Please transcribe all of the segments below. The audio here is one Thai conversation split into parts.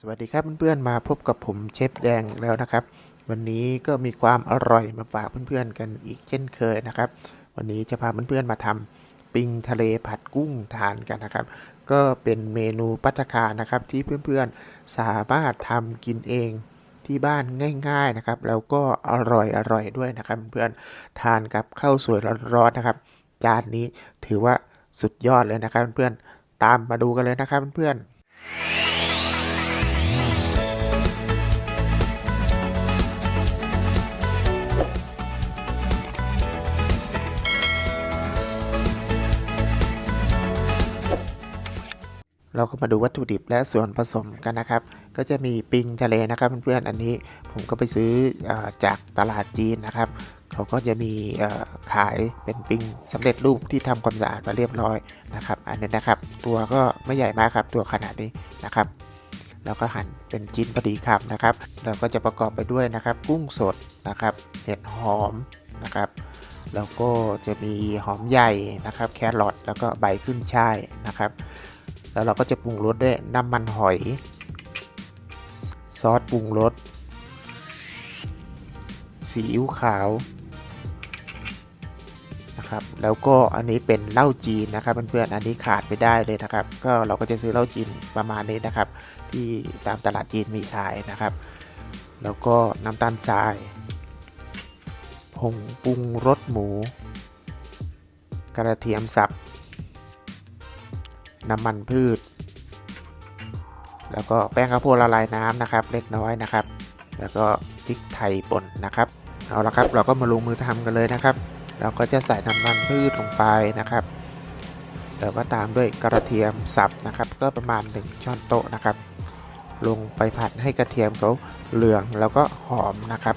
สวัสดีครับเพื่อนๆมาพบกับผมเชฟแดงแล้วนะครับ วันนี้ก็มีความอร่อยมาฝากเพื่อนๆกันอีกเช่นเคยนะครับ วันนี้จะพาเพื่อนๆมาทำปิงทะเลผัดกุ้งทานกันนะครับ ก็เป็นเมนูปัตตาคารนะครับที่เพื่อนๆสามารถทำกินเองที่บ้านง่ายๆนะครับ แล้วก็อร่อยอร่อยด้วยนะครับเพื่อนๆทานกับข้าวสวยร้อนๆนะครับ จานนี้ถือว่าสุดยอดเลยนะครับเพื่อนๆตามมาดูกันเลยนะครับเพื่อนๆ เราก็มาดูวัตถุดิบและส่วนผสมกันนะครับ ก็จะมีปิงทะเลนะครับเพื่อนๆอันนี้ผมก็ไปซื้ออจากตลาดจีนนะครับ เขาก็จะมีขายเป็นปิงสำเร็จรูปที่ทำความสะอาดมาเรียบร้อยนะครับ อันนี้นะครับ ตัวก็ไม่ใหญ่มากครับตัวขนาดนี้นะครับแล้วก็หั่นเป็นชิ้นพอดีคำนะครับ เราก็จะประกอบไปด้วยนะครับ กุ้งสดนะครับ เห็ดหอมนะครับ แล้วก็จะมีหอมใหญ่นะครับ แครอทแล้วก็ใบขึ้นช่ายนะครับ แล้วเราก็จะปรุงรสด้วยน้ำมันหอย ซอสปรุงรสซีอิ๊วขาวนะครับแล้วก็อันนี้เป็นเหล้าจีนนะครับเพื่อนๆอันนี้ขาดไม่ได้เลยนะครับ ก็เราก็จะซื้อเหล้าจีนประมาณนี้นะครับ ที่ตามตลาดจีนมีขายนะครับ แล้วก็น้ำตาลทรายผงปรุงรสหมู กระเทียมสับ น้ำมันพืช แล้วก็แป้งข้าวโพดละลายน้ำนะครับ เล็กน้อยนะครับ แล้วก็พริกไทยป่นนะครับเอาละครับเราก็มาลงมือทำกันเลยนะครับ เราก็จะใส่น้ำมันพืชลงไปนะครับแล้วก็ตามด้วยกระเทียมสับนะครับ ก็ประมาณ 1 ช้อนโต๊ะนะครับ ลงไปผัดให้กระเทียมเขาเหลืองแล้วก็หอมนะครับ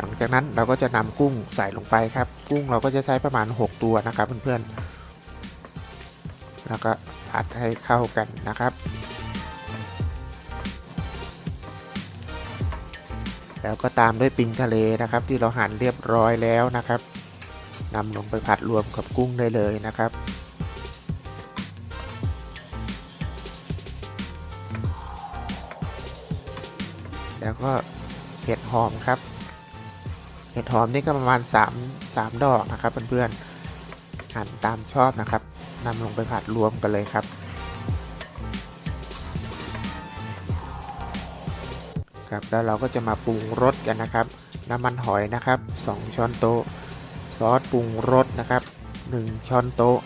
หลังจากนั้นเราก็จะนำกุ้งใส่ลงไปครับ กุ้งเราก็จะใช้ประมาณ 6 ตัวนะครับเพื่อนๆ แล้วก็ผัดให้เข้ากันนะครับ แล้วก็ตามด้วยปิงทะเลนะครับ ที่เราหั่นเรียบร้อยแล้วนะครับนำลงไปผัดรวมกับกุ้งได้เลยนะครับแล้วก็เห็ดหอมครับ ห็ดหอมนี่ก็ประมาณ 3 3 ดอกนะครับเพื่อนๆหั่นตามชอบนะครับนำลงไปผัดรวมกันเลยครับ ครับแล้วเราก็จะมาปรุงรสกันนะครับ น้ำมันหอยนะครับ 2 ช้อนโต๊ะ ซอสปรุงรสนะครับ 1 ช้อนโต๊ะ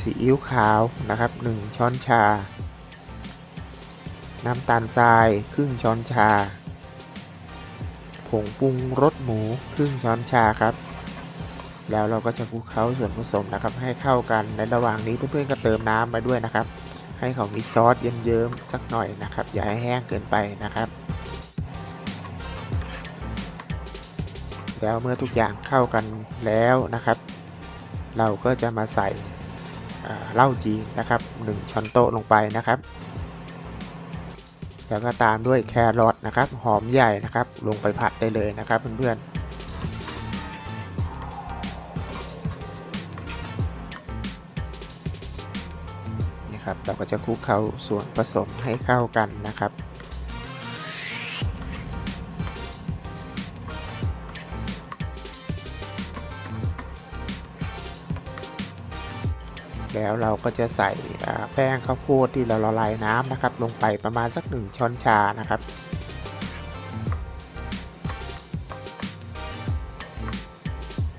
ซีอิ๊วขาวนะครับ 1 ช้อนชา น้ำตาลทรายครึ่งช้อนชา ผงปรุงรสหมูครึ่งช้อนชาครับ แล้วเราก็จะคลุกเคล้าส่วนผสมนะครับ ให้เข้ากันในระหว่างนี้เพื่อนๆก็เติมน้ำไปด้วยนะครับ ให้เขามีซอสเยิ้มๆสักหน่อยนะครับ อย่าให้แห้งเกินไปนะครับแล้วเมื่อทุกอย่างเข้ากันแล้วนะครับ เราก็จะมาใส่เหล้าจีนนะครับ1ช้อนโต๊ะลงไปนะครับ แล้วก็ตามด้วยแครอทนะครับ หอมใหญ่นะครับ ลงไปผัดได้เลยนะครับเพื่อนๆนี่ครับเราก็จะคลุกเคล้าส่วนผสมให้เข้ากันนะครับ แล้วเราก็จะใส่แป้งข้าวโพดที่เราละลายน้ำนะครับ ลงไปประมาณสักหนึ่งช้อนชานะครับ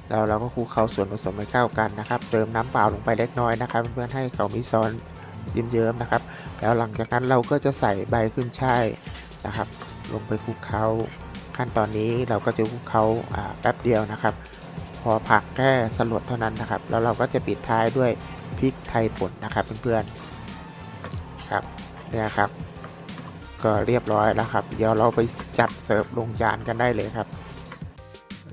แล้วเราก็คลุกเคล้าส่วนผสมให้เข้ากันนะครับ เติมน้ำเปล่าลงไปเล็กน้อยนะครับ เพื่อให้เขามีซอนเยิ้มๆนะครับ แล้วหลังจากนั้นเราก็จะใส่ใบขึ้นช่ายนะครับ ลงไปคลุกเคล้าขั้นตอนนี้เราก็จะคลุกเคล้าอ่าแป๊บเดียวนะครับ พอผักแค่สลดเท่านั้นนะครับ แล้วเราก็จะปิดท้ายด้วย พริกไทยป่นนะครับเพื่อนๆครับเนี่ยครับ ก็เรียบร้อยแล้วครับ เดี๋ยวเราไปจัดเสิร์ฟลงจานกันได้เลยครับ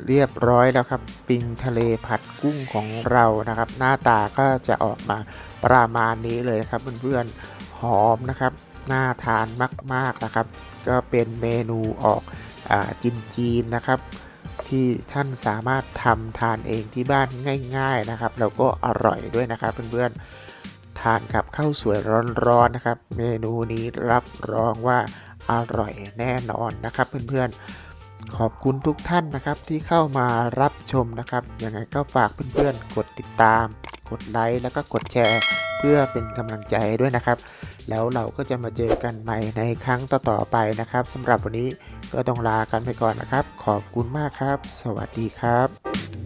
เรียบร้อยแล้วครับ ปิงทะเลผัดกุ้งของเรานะครับ หน้าตาก็จะออกมาประมาณนี้เลยครับเพื่อนๆหอมนะครับน่าทานมากๆนะครับ ก็เป็นเมนูออกอจีนๆนะครับ ที่ท่านสามารถทำทานเองที่บ้านง่าย ๆนะครับ แล้วก็อร่อยด้วยนะครับเพื่อนๆทานกับข้าวสวยร้อนๆนะครับ เมนูนี้รับรองว่าอร่อยแน่นอนนะครับเพื่อนๆ ขอบคุณทุกท่านนะครับที่เข้ามารับชมนะครับยังไงก็ฝากเพื่อนๆ กดติดตาม กดไลค์แล้วก็กดแชร์ เพื่อเป็นกำลังใจด้วยนะครับ แล้วเราก็จะมาเจอกันใหม่ในครั้งต่อๆไปนะครับสำหรับวันนี้ก็ต้องลากันไปก่อนนะครับ ขอบคุณมากครับ สวัสดีครับ